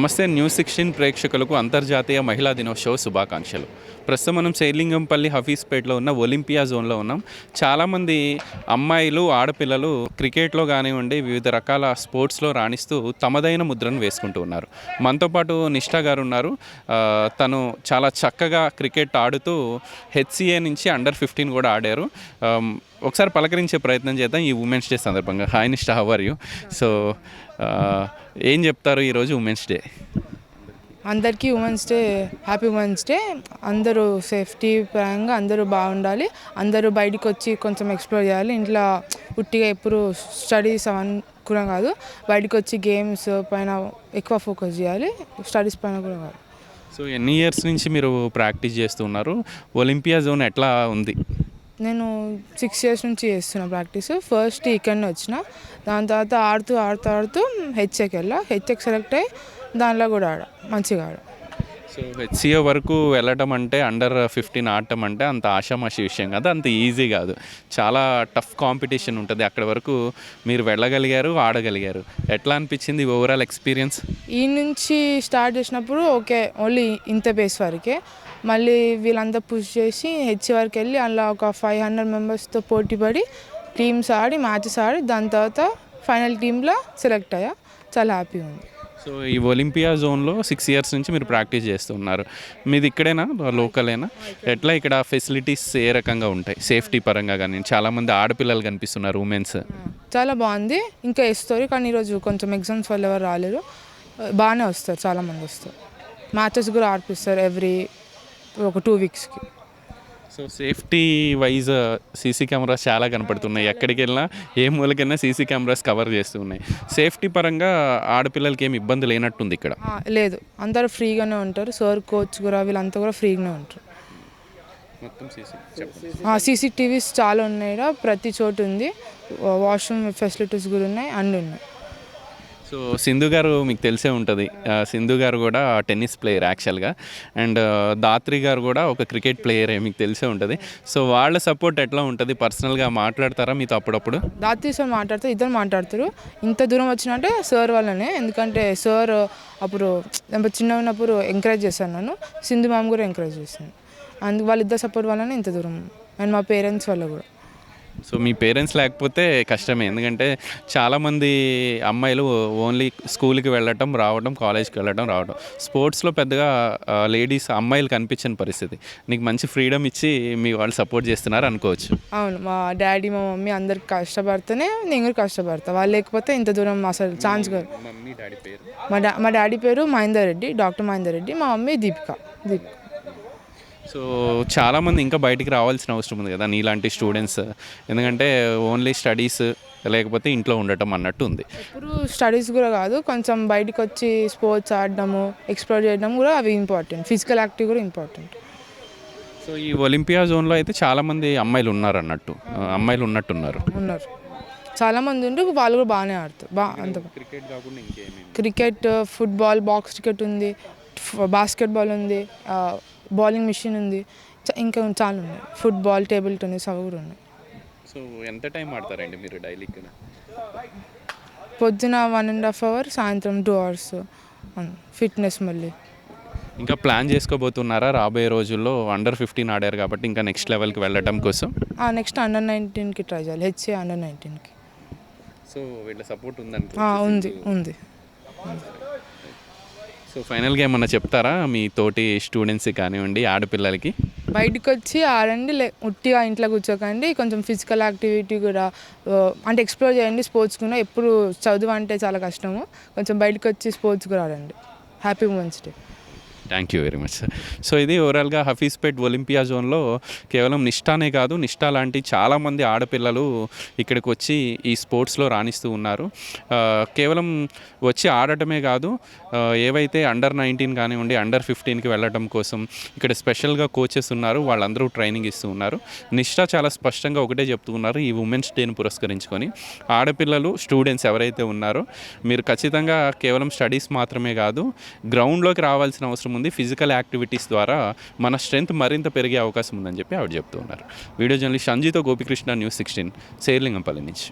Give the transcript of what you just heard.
నమస్తే news sixteen ప్రేక్షకులకు అంతర్జాతీయ మహిళా దినోత్సవ శుభాకాంక్షలు. ప్రస్తుతం మనం శైలింగంపల్లి హఫీస్పేట్లో ఉన్న ఒలింపియా జోన్లో ఉన్నాం. చాలామంది అమ్మాయిలు ఆడపిల్లలు క్రికెట్లో కానివ్వండి వివిధ రకాల స్పోర్ట్స్లో రాణిస్తూ తమదైన ముద్రను వేసుకుంటూ ఉన్నారు. మనతో పాటు నిష్ఠా గారు ఉన్నారు. తను చాలా చక్కగా క్రికెట్ ఆడుతూ హెచ్సిఏ నుంచి అండర్ ఫిఫ్టీన్ కూడా ఆడారు. ఒకసారి పలకరించే ప్రయత్నం చేద్దాం ఈ ఉమెన్స్ డే సందర్భంగా. Hi Nishtha how are you so చెప్తారు ఈరోజు ఉమెన్స్ డే? అందరికీ women's day happy women's day. అందరూ సేఫ్టీ పరంగా అందరూ బాగుండాలి. అందరూ బయటికి వచ్చి కొంచెం ఎక్స్ప్లోర్ చేయాలి. ఇంట్లో ఉట్టిగా ఎప్పుడు స్టడీస్ అవన్నీ కూడా కాదు. బయటికి వచ్చి గేమ్స్ పైన ఎక్కువ ఫోకస్ చేయాలి. స్టడీస్ పైన కూడా కాదు. సో ఎన్ని ఇయర్స్ నుంచి మీరు ప్రాక్టీస్ చేస్తున్నారు? ఒలింపియా జోన్ ఎట్లా ఉంది? నేను సిక్స్ ఇయర్స్ నుంచి చేస్తున్నా ప్రాక్టీస్ ఫస్ట్ ఇక్కడనే వచ్చిన. దాని తర్వాత ఆడుతూ ఆడుతూ ఆడుతూ హెచ్ఎక్ వెళ్ళా. హెచ్ఎక్ సెలెక్ట్ అయ్యి దానిలో కూడా ఆడ. మంచిగా ఆడ. సో హెచ్సిఏ వరకు వెళ్ళటం అంటే అండర్ ఫిఫ్టీన్ ఆడటం అంటే అంత ఆషామాషి విషయం కాదు అంత ఈజీ కాదు. చాలా టఫ్ కాంపిటీషన్ ఉంటుంది. అక్కడ వరకు మీరు వెళ్ళగలిగారు ఆడగలిగారు. ఎట్లా అనిపించింది ఓవరాల్ ఎక్స్పీరియన్స్ ఈ నుంచి స్టార్ట్ చేసినప్పుడు ఓకే ఓన్లీ ఇంత బేస్ వరకే. మళ్ళీ వీళ్ళంతా పుష్ చేసి హెచ్సి వరకు వెళ్ళి అలా ఒక ఫైవ్ హండ్రెడ్ మెంబర్స్తో పోటీ పడి టీమ్స్ ఆడి మ్యాచెస్ ఆడి దాని తర్వాత ఫైనల్ టీంలో సెలెక్ట్ అయ్యా. చాలా హ్యాపీగా ఉంది. సో ఈ ఒలింపియా జోన్లో సిక్స్ ఇయర్స్ నుంచి మీరు ప్రాక్టీస్ చేస్తున్నారు. మీది ఇక్కడేనా? లోకలేనా? ఎట్లా ఇక్కడ ఫెసిలిటీస్ ఏ రకంగా ఉంటాయి? సేఫ్టీ పరంగా కానీ చాలామంది ఆడపిల్లలు కనిపిస్తున్నారు ఉమెన్స్. చాలా బాగుంది. ఇంకా వేస్తారు కానీ ఈరోజు కొంచెం ఎగ్జామ్స్ వల్ల ఎవరు రాలేరు. బాగానే వస్తారు చాలామంది వస్తారు. మ్యాచెస్ కూడా ఆడిపిస్తారు ఎవ్రీ ఒక two వీక్స్కి. So safety wise CC cameras చాలా కనపడుతున్నాయి. ఎక్కడికి వెళ్ళినా ఏ మూలకైనా సీసీ కెమెరాస్ కవర్ చేస్తూ ఉన్నాయి సేఫ్టీ పరంగా ఆడపిల్లలకి ఏమి ఇబ్బంది లేనట్టుంది ఇక్కడ? లేదు. అందరూ ఫ్రీగానే ఉంటారు. సార్ కోచ్ కూడా వీళ్ళంతా కూడా ఫ్రీగానే ఉంటారు. సీసీటీవీస్ చాలా ఉన్నాయి. ప్రతి చోటు ఉంది. వాష్రూమ్ ఫెసిలిటీస్ కూడా ఉన్నాయి. అన్నీ ఉన్నాయి. సో సింధు గారు మీకు తెలిసే ఉంటుంది. సింధు గారు కూడా టెన్నిస్ ప్లేయర్ యాక్చువల్గా. అండ్ దాత్రి గారు కూడా ఒక క్రికెట్ ప్లేయరే మీకు తెలిసే ఉంటుంది. సో వాళ్ళ సపోర్ట్ ఎట్లా ఉంటుంది? పర్సనల్గా మాట్లాడతారా మీతో అప్పుడప్పుడు? దాత్రి సార్ మాట్లాడితే ఇద్దరు మాట్లాడతారు. ఇంత దూరం వచ్చినంటే సార్ వల్లనే ఎందుకంటే సార్ అప్పుడు చిన్న ఉన్నప్పుడు ఎంకరేజ్ చేశాను నన్ను. సింధు మ్యామ్ కూడా ఎంకరేజ్ చేశాను అందుకు వాళ్ళిద్దరు సపోర్ట్ వల్లనే ఇంత దూరం. అండ్ మా పేరెంట్స్ వల్ల కూడా. సో మీ పేరెంట్స్ లేకపోతే కష్టమే. ఎందుకంటే చాలామంది అమ్మాయిలు ఓన్లీ స్కూల్కి వెళ్ళటం రావడం కాలేజ్కి వెళ్ళటం రావడం స్పోర్ట్స్లో పెద్దగా లేడీస్ అమ్మాయిలు కనిపించని పరిస్థితి. నీకు మంచి ఫ్రీడమ్ ఇచ్చి మీ వాళ్ళు సపోర్ట్ చేస్తున్నారు అనుకోవచ్చు. అవును. మా డాడీ మా మమ్మీ అందరికి కష్టపడితేనే నేను కూడా కష్టపడతా. వాళ్ళు లేకపోతే ఇంత దూరం అసలు ఛాన్స్ కాదు. మమ్మీ డాడీ పేరు? మా డా మా డాడీ పేరు మహేందర్ రెడ్డి డాక్టర్ మహేందర్ రెడ్డి మా మమ్మీ దీపిక. దీపిక. సో చాలామంది ఇంకా బయటికి రావాల్సిన అవసరం ఉంది కదా నీలాంటి స్టూడెంట్స్. ఎందుకంటే ఓన్లీ స్టడీస్ లేకపోతే ఇంట్లో ఉండటం అన్నట్టు ఉంది. ఇప్పుడు స్టడీస్ కూడా కాదు కొంచెం బయటకు వచ్చి స్పోర్ట్స్ ఆడడము ఎక్స్ప్లోర్ చేయడం కూడా అవి ఇంపార్టెంట్. ఫిజికల్ యాక్టివ్ కూడా ఇంపార్టెంట్. సో ఈ ఒలింపియా జోన్లో అయితే చాలామంది అమ్మాయిలు ఉన్నారు అన్నట్టు అమ్మాయిలు ఉన్నట్టున్నారు. ఉన్నారు. చాలామంది ఉండి వాళ్ళు కూడా బాగానే ఆడతారు. బా అంత క్రికెట్ కాకుండా క్రికెట్ ఫుట్బాల్ బాక్స్ క్రికెట్ ఉంది బాస్కెట్బాల్ ఉంది బౌలింగ్ మిషన్ ఉంది. ఇంకా చాలా ఉన్నాయి. ఫుట్బాల్ టేబుల్ టెన్నిస్ అవి కూడా ఉన్నాయి. సో ఎంత టైం ఆడతారండి మీరు డైలీ ఇక్కడ? పొద్దున వన్ అండ్ హాఫ్ అవర్ సాయంత్రం టూ అవర్స్. ఫిట్నెస్ మళ్ళీ. ఇంకా ప్లాన్ చేసుకోబోతున్నారా? రాబోయే రోజుల్లో అండర్ ఫిఫ్టీన్ ఆడారు కాబట్టి ఇంకా నెక్స్ట్ లెవెల్కి వెళ్ళటం కోసం. నెక్స్ట్ అండర్ నైన్టీన్కి ట్రై చేయాలి. హెచ్ఏ అండర్ నైన్టీన్కి. సో వీళ్ళ సపోర్ట్ ఉందనుకో ఉంది ఉంది. సో ఫైనల్గా ఏమన్నా చెప్తారా? మీ తోటి స్టూడెంట్స్కి కానివ్వండి ఆడపిల్లలకి? బయటకు వచ్చి ఆడండి లే ఉట్టిగా ఇంట్లో కూర్చోకండి కొంచెం ఫిజికల్ యాక్టివిటీ కూడా అంటే ఎక్స్ప్లోర్ చేయండి స్పోర్ట్స్ కూడా. ఎప్పుడు చదువు అంటే చాలా కష్టము. కొంచెం బయటకు వచ్చి స్పోర్ట్స్ కూడా ఆడండి. Happy women's day thank you very much sir so ఇది ఓవరాల్గా హఫీస్పేట్ ఒలింపియా జోన్లో కేవలం నిష్ఠానే కాదు నిష్ఠా లాంటి చాలామంది ఆడపిల్లలు ఇక్కడికి వచ్చి ఈ స్పోర్ట్స్లో రాణిస్తూ ఉన్నారు. కేవలం వచ్చి ఆడటమే కాదు ఏవైతే అండర్ నైన్టీన్ కానివ్వండి అండర్ ఫిఫ్టీన్కి వెళ్ళటం కోసం ఇక్కడ స్పెషల్గా కోచెస్ ఉన్నారు వాళ్ళందరూ ట్రైనింగ్ ఇస్తూ ఉన్నారు. నిష్ఠా చాలా స్పష్టంగా ఒకటే చెప్తూ ఉన్నారు ఈ ఉమెన్స్ డేని పురస్కరించుకొని. ఆడపిల్లలు స్టూడెంట్స్ ఎవరైతే ఉన్నారో మీరు ఖచ్చితంగా కేవలం స్టడీస్ మాత్రమే కాదు గ్రౌండ్లోకి రావాల్సిన అవసరం ఉంది. ఫిజికల్ యాక్టివిటీస్ ద్వారా మన స్ట్రెంత్ మరింత పెరిగే అవకాశం ఉందని చెప్పి ఆవిడ చెప్తూ ఉన్నారు. వీడియో జర్నలిస్ట్ సంజీతో గోపికృష్ణ న్యూస్ సిక్స్టీన్ సేర్లింగంపల్లి నుంచి.